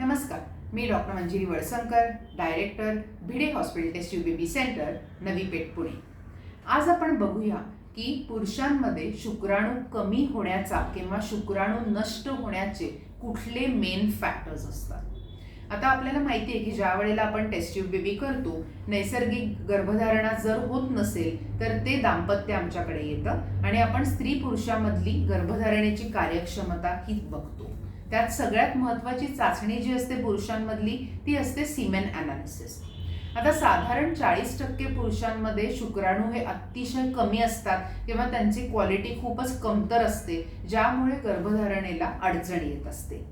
नमस्कार मी doctor Manjiri Walsankar director Bhide hospital test baby centre Navi Peth Pune. आज आपण बघूया की पुरुषांमध्ये शुक्राणू कमी होण्याचा किंवा शुक्राणू नष्ट होण्याचे कुठले मेन फॅक्टर्स असतात. आता आपल्याला माहिती आहे की ज्या वेळेला आपण टेस्ट ट्यूब बेबी करतो नैसर्गिक गर्भधारणा जर होत नसेल तर ते दाम्पत्य आमच्याकडे येतं आणि आपण स्त्री पुरुषामधली गर्भधारणेची कार्यक्षमता ही बघतो. त्यात सगळ्यात महत्वाची चाचणी जी असते पुरुषांमधली ती असते सिमेन अनालिसिस आता साधारण चाळीस टक्के पुरुषांमध्ये शुक्राणू हे अतिशय कमी असतात किंवा त्यांची क्वालिटी खूपच कमतर असते ज्यामुळे गर्भधारणेला अडचण येत असते.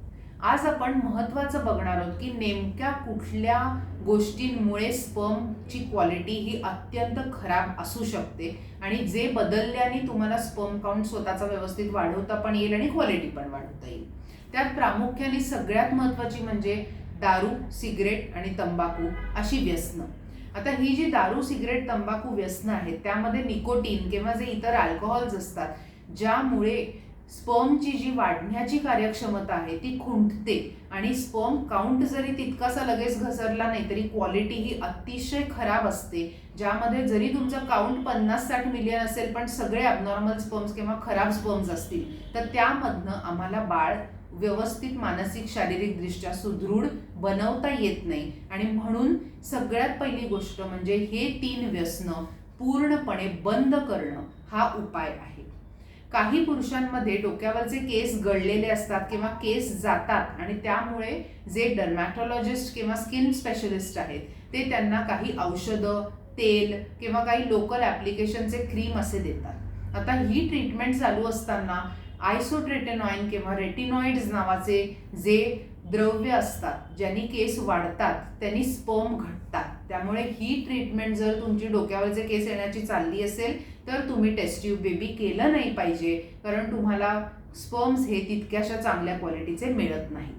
आज आपण महत्त्वाचं बघणार आहोत की नेमक्या कुठल्या गोष्टींमुळे स्पर्मची क्वालिटी ही अत्यंत खराब असू शकते आणि जे बदलल्याने तुम्हाला स्पर्म काउंट स्वतःचा व्यवस्थित वाढवता पण येईल आणि क्वालिटी पण वाढवता येईल. त्यात प्रामुख्याने सगळ्यात महत्त्वाची म्हणजे दारू सिगरेट आणि तंबाखू अशी व्यसनं. आता ही जी दारू सिगरेट तंबाखू व्यसनं आहेत त्यामध्ये निकोटीन किंवा जे इतर अल्कोहोल्स असतात ज्यामुळे स्पर्मची जी वाढण्याची कार्यक्षमता आहे ती खुंटते. आणि स्पर्म काउंट जरी तितकासा लगेच घसरला नाही तरी क्वालिटी ही अतिशय खराब असते ज्यामध्ये जरी तुमचं काउंट पन्नास साठ मिलियन असेल पण सगळे अबनॉर्मल स्पर्म्स किंवा खराब स्पर्म्स असतील तर त्यामधनं आम्हाला बाळ व्यवस्थित मानसिक शारीरिक दृष्ट्या सुदृढ बनवता येत नाही. आणि म्हणून सगळ्यात पहिली गोष्ट म्हणजे हे तीन व्यसनं पूर्णपणे बंद करणं हा उपाय आहे. काही पुरुषांमध्ये डोक्यावरचे केस गळलेले असतात किंवा केस जातात आणि त्यामुळे जे डर्मॅटॉलॉजिस्ट किंवा स्किन स्पेशलिस्ट आहेत ते त्यांना काही औषधं तेल किंवा काही लोकल ॲप्लिकेशनचे क्रीम असे देतात. आता ही ट्रीटमेंट चालू असताना आयसोट्रेटेनॉइन किंवा रेटिनॉइड्स नावाचे जे द्रव्य असतात ज्यांनी केस वाढतात त्यांनी स्पर्म घटतात. त्यामुळे ही ट्रीटमेंट जर तुमची डोक्यावरचे केस येण्याची चालली असेल तर तुम्ही टेस्ट्यूब बेबी केलं नाही पाहिजे कारण तुम्हाला स्पर्म्स हे तितक्याशा चांगल्या क्वालिटीचे मिळत नाही.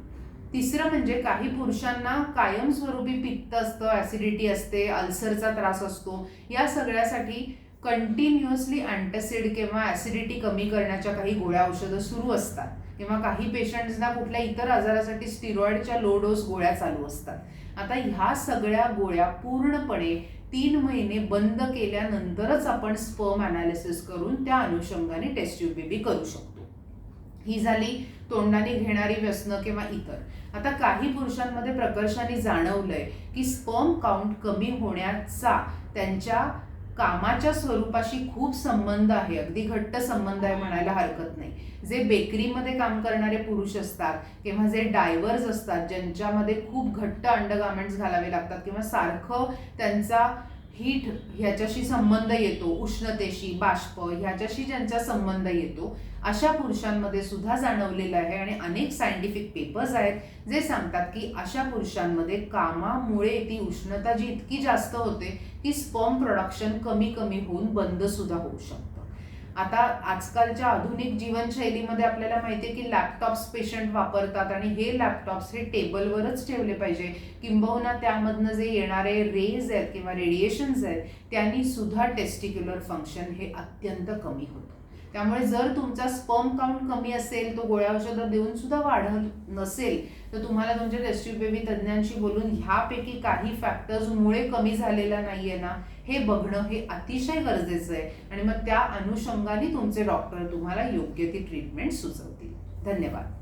तिसरं म्हणजे काही पुरुषांना कायमस्वरूपी पित्त असतं ॲसिडिटी असते अल्सरचा त्रास असतो या सगळ्यासाठी कंटिन्युअसली अँटसिड किंवा ॲसिडिटी कमी करण्याच्या काही गोळ्या औषधं सुरू असतात. किंवा काही पेशंट्सना कुठल्या इतर आजारासाठी स्टिरॉइडच्या लो डोस गोळ्या चालू असतात. आता ह्या सगळ्या गोळ्या पूर्णपणे तीन महिने बंद केल्यानंतरच आपण स्पर्म अनालिसिस करून त्या अनुषंगाने टेस्ट ट्यूब बेबी करू शकतो. ही झाली तोंडाने घेणारी व्यसनं किंवा इतर. आता काही पुरुषांमध्ये प्रकर्षाने जाणवलंय की स्पर्म काउंट कमी होण्याचा त्यांच्या कामाच्या स्वरूपाशी खूप संबंध आहे. अगदी घट्ट संबंध आहे म्हणायला हरकत नाही. जे बेकरीमध्ये काम करणारे पुरुष असतात किंवा जे डायव्हर्स असतात ज्यांच्यामध्ये खूप घट्ट अंडरगार्मेंट्स घालावे लागतात किंवा सारखं त्यांचा हीट ह्याच्याशी संबंध येतो उष्णतेशी बाष्प ह्याच्याशी ज्यांचा संबंध येतो अशा पुरुषांमध्ये सुद्धा जाणवलेलं आहे आणि अनेक सायंटिफिक पेपर्स आहेत जे सांगतात की अशा पुरुषांमध्ये कामामुळे ती उष्णता जी इतकी जास्त होते की स्पर्म प्रोडक्शन कमी कमी होऊन बंद सुद्धा होऊ शकतं. आता आजकालच्या आधुनिक जीवनशैलीमध्ये आपल्याला माहिती आहे की लॅपटॉप्स पेशंट वापरतात आणि हे लॅपटॉप्स हे टेबलवरच ठेवले पाहिजे. किंबहुना त्यामधनं जे येणारे रेज आहेत किंवा रेडिएशन्स आहेत त्यांनी सुद्धा टेस्टिक्युलर फंक्शन हे अत्यंत कमी होतं. त्यामुळे जर तुमचा स्पर्म काउंट कमी असेल तो गोळ्या औषधं देऊन सुद्धा वाढत नसेल तर तुम्हाला तुमच्या टेस्टिव बेबी तज्ज्ञांशी बोलून ह्यापैकी काही फॅक्टर्समुळे कमी झालेला नाहीये ना हे बघणं हे अतिशय गरजेचं आहे. आणि मग त्या अनुषंगाने तुमचे डॉक्टर तुम्हाला योग्य ती ट्रीटमेंट सुचवतील. धन्यवाद.